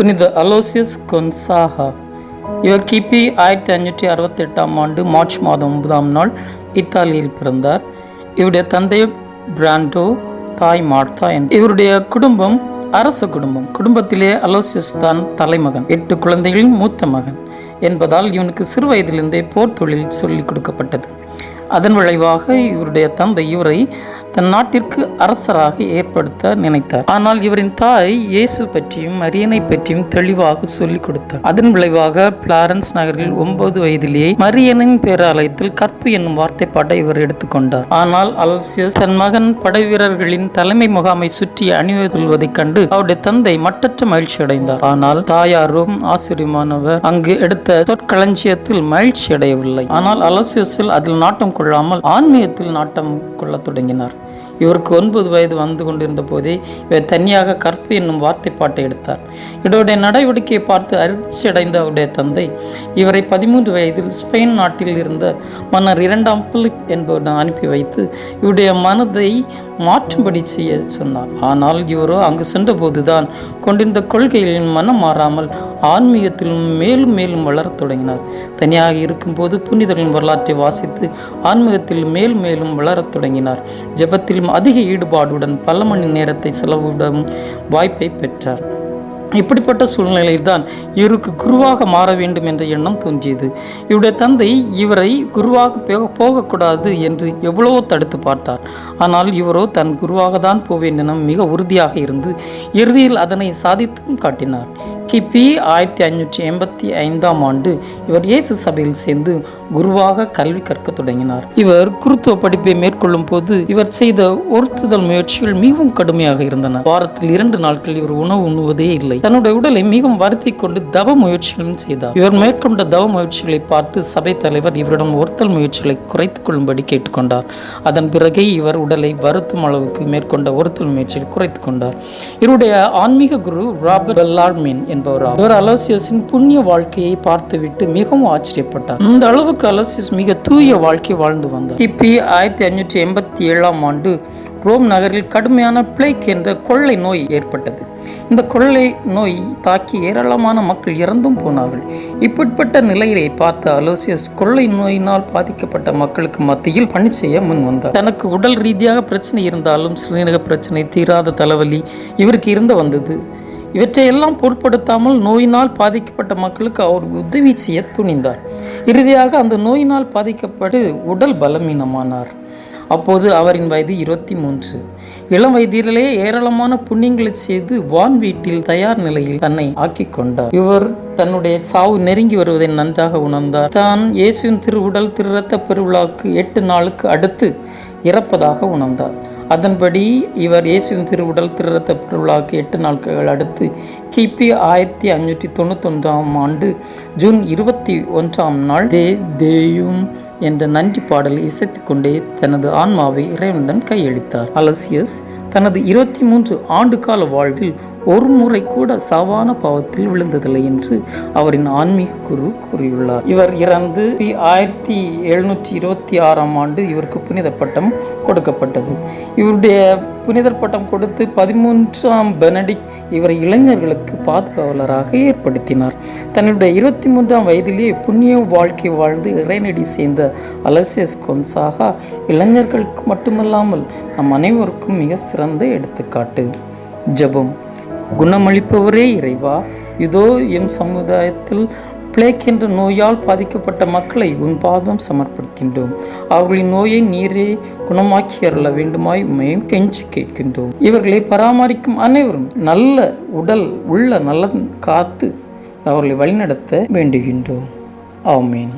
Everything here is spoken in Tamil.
புனித அலோசியஸ் கொன்சாஹா இவர் கிபி ஆயிரத்தி அஞ்சூற்றி அறுபத்தெட்டாம் ஆண்டு மார்ச் மாதம் ஒன்பதாம் நாள் இத்தாலியில் பிறந்தார். இவருடைய தந்தை பிராண்டோ தாய் மார்த்தா என் இவருடைய குடும்பம் அரச குடும்பம். குடும்பத்திலே அலோசியஸ் தான் தலைமகன். எட்டு குழந்தைகளின் மூத்த மகன் என்பதால் இவனுக்கு சிறு வயதிலிருந்தே போர் தொழில் சொல்லிக் கொடுக்கப்பட்டது. அதன் விளைவாக இவருடைய தந்தை இவரை தன் நாட்டிற்கு அரசராக ஏற்படுத்த நினைத்தார். ஆனால் இவரின் தாய் இயேசு பற்றியும் மரியனை பற்றியும் தெளிவாக சொல்லிக் கொடுத்தார். அதன் விளைவாக பிளாரன்ஸ் நகரில் ஒன்பது வயதிலேயே மரியனின் பேராலயத்தில் கற்பு என்னும் வார்த்தைப்பாட்டை இவர் எடுத்துக்கொண்டார் ஆனால் அல்சியஸ் தன் மகன் படை வீரர்களின் தலைமை முகாமை சுற்றி அணிவதுள்வதைக் கண்டு அவருடைய தந்தை மட்டற்ற மகிழ்ச்சி அடைந்தார். ஆனால் தாயாரும் ஆசிரியமானவர் அங்கு எடுத்த தொற்களஞ்சியத்தில் மகிழ்ச்சி அடையவில்லை. ஆனால் அலசியஸில் அதில் நாட்டம் கொள்ளாமல் ஆன்மீகத்தில் நாட்டம் கொள்ளத் தொடங்கினார். இவருக்கு ஒன்பது வயது வந்து கொண்டிருந்த போதே இவர் தனியாக கற்பு என்னும் வார்த்தைப்பாட்டை எடுத்தார். இவருடைய நடவடிக்கையை பார்த்து அதிர்ச்சியடைந்த அவருடைய தந்தை இவரை பதிமூன்று வயதில் ஸ்பெயின் நாட்டில் இருந்த மன்னர் இரண்டாம் பிலிப் என்பவரிடம் அனுப்பி வைத்து இவருடைய மனதை மாற்றும்படி செய்ய சொன்னார். ஆனால் இவரோ அங்கு சென்றபோதுதான் கொண்டிருந்த கொள்கைகளின் மனம் மாறாமல் ஆன்மீகத்திலும் மேலும் மேலும் வளரத் தொடங்கினார். தனியாக இருக்கும்போது புனிதர்களின் வரலாற்றை வாசித்து ஆன்மீகத்தில் மேலும் மேலும் வளரத் தொடங்கினார். அதிக ஈடுபாடுடன் பல மணி நேரத்தை செலவிடும் வாய்ப்பை பெற்றார். இப்படிப்பட்ட சூழ்நிலையில் தான் இவருக்கு குருவாக மாற வேண்டும் என்ற எண்ணம் தோன்றியது. இவருடைய தந்தை இவரை குருவாக போக போகக்கூடாது என்று எவ்வளவோ தடுத்து பார்த்தார். ஆனால் இவரோ தன் குருவாக தான் போவேன் என மிக உறுதியாக இருந்து இறுதியில் அதனை சாதித்தும் காட்டினார். கிபி ஆயிரத்தி ஐநூற்றி எண்பத்தி ஐந்தாம் ஆண்டு இவர் இயேசு சபையில் சேர்ந்து குருவாக கல்வி கற்க தொடங்கினார். இவர் குருத்துவ படிப்பை மேற்கொள்ளும் போது இவர் செய்த ஒருத்துதல் முயற்சிகள் மிகவும் கடுமையாக இருந்தன. வாரத்தில் இரண்டு நாட்கள் இவர் உணவு உண்ணுவதே இல்லை. தன்னுடைய உடலை மிகவும் வருத்தி கொண்டு தவ முயற்சிகளும் செய்தார். இவர் மேற்கொண்ட தவ முயற்சிகளை பார்த்து சபை தலைவர் இவரிடம் ஒருத்தல் முயற்சிகளை குறைத்துக் கொள்ளும்படி கேட்டுக்கொண்டார் அதன் பிறகே இவர் உடலை வருத்தும் அளவுக்கு மேற்கொண்ட ஒருத்தல் முயற்சிகளை குறைத்துக் கொண்டார். இவருடைய ஆன்மீக குரு ராபர்ட் பெல்லார்மின் என்பவரா இவர் அலோசியஸின் புண்ணிய வாழ்க்கையை பார்த்துவிட்டு மிகவும் ஆச்சரியப்பட்டார். இந்த அளவுக்கு அலோசியஸ் மிக தூய வாழ்க்கை வாழ்ந்து வந்தார். கிபி ஆயிரத்தி ஐநூற்றி எண்பத்தி ஏழாம் ஆண்டு ரோம் நகரில் கடுமையான பிளேக் என்ற கொள்ளை நோய் ஏற்பட்டது. இந்த கொள்ளை நோய் தாக்கி ஏராளமான மக்கள் இறந்தும் போனார்கள். இப்படிப்பட்ட நிலையை பார்த்த அலோசியஸ் கொள்ளை நோயினால் பாதிக்கப்பட்ட மக்களுக்கு மத்தியில் பணி செய்ய முன் வந்தார். தனக்கு உடல் ரீதியாக பிரச்சனை இருந்தாலும் சிறுநீரக பிரச்சனை தீராத தலைவலி இவருக்கு இருந்து வந்தது. இவற்றையெல்லாம் பொருட்படுத்தாமல் நோயினால் பாதிக்கப்பட்ட மக்களுக்கு அவர் உதவி செய்ய துணிந்தார். இறுதியாக அந்த நோயினால் பாதிக்கப்பட்டு உடல் பலவீனமானார். அப்போது அவரின் வயது இருபத்தி மூன்று இளம் வயதிலே ஏராளமான புண்ணியங்களை செய்து வான் வீட்டில் தயார் நிலையில் தன்னை ஆக்கி கொண்டார். இவர் தன்னுடைய சாவு நெருங்கி வருவதை நன்றாக உணர்ந்தார். தான் இயேசுவின் திருவுடல் திரு ரத்த பெருவிழாவுக்கு எட்டு நாளுக்கு அடுத்து இறப்பதாக உணர்ந்தார். அதன்படி இவர் இயேசுவின் திருவுடல் திருரத்த பெருவிழாவுக்கு எட்டு நாட்கள் அடுத்து கிபி ஆயிரத்தி ஐநூற்றி தொண்ணூத்தொன்றாம் ஆண்டு ஜூன் இருபத்தி ஒன்றாம் நாள் தே தேயும் என்ற நன்றி பாடலை இசைத்து கொண்டே தனது ஆன்மாவை இறைவனுடன் கையளித்தார். அலசியஸ் தனது இருபத்தி மூன்று ஆண்டு கால வாழ்வில் ஒரு முறை கூட சவான பாவத்தில் விழுந்ததில்லை என்று அவரின் ஆன்மீக குரு கூறியுள்ளார். இவர் இறந்து ஆயிரத்தி எழுநூற்றி இருபத்தி ஆறாம் ஆண்டு இவருக்கு புனித பட்டம் கொடுக்கப்பட்டது. இவருடைய புனிதர் பட்டம் கொடுத்து பதிமூன்றாம் பெனடிக் இவரை இளைஞர்களுக்கு பாதுகாவலராக ஏற்படுத்தினார். தன்னுடைய இருபத்தி மூன்றாம் வயதிலேயே புண்ணிய வாழ்க்கை வாழ்ந்து இறைநடி சேர்ந்த அலசியஸ் கொன்சாகா இளைஞர்களுக்கு மட்டுமல்லாமல் நம் அனைவருக்கும் மிக சிறந்த எடுத்துக்காட்டு. ஜபம். குணமளிப்பவரே இறைவா. இதோ எம் சமுதாயத்தில் பிளேக் என்ற நோயால் பாதிக்கப்பட்ட மக்களை உன் பாதம் சமர்ப்பிக்கின்றோம். அவர்களின் நோயை நீரே குணமாக்கி அருள வேண்டுமாய் மேம் கெஞ்சி கேட்கின்றோம். இவர்களை பராமரிக்கும் அனைவரும் நல்ல உடல் உள்ள நலன் காத்து அவர்களை வழிநடத்த வேண்டுகின்றோம். ஆமீன்.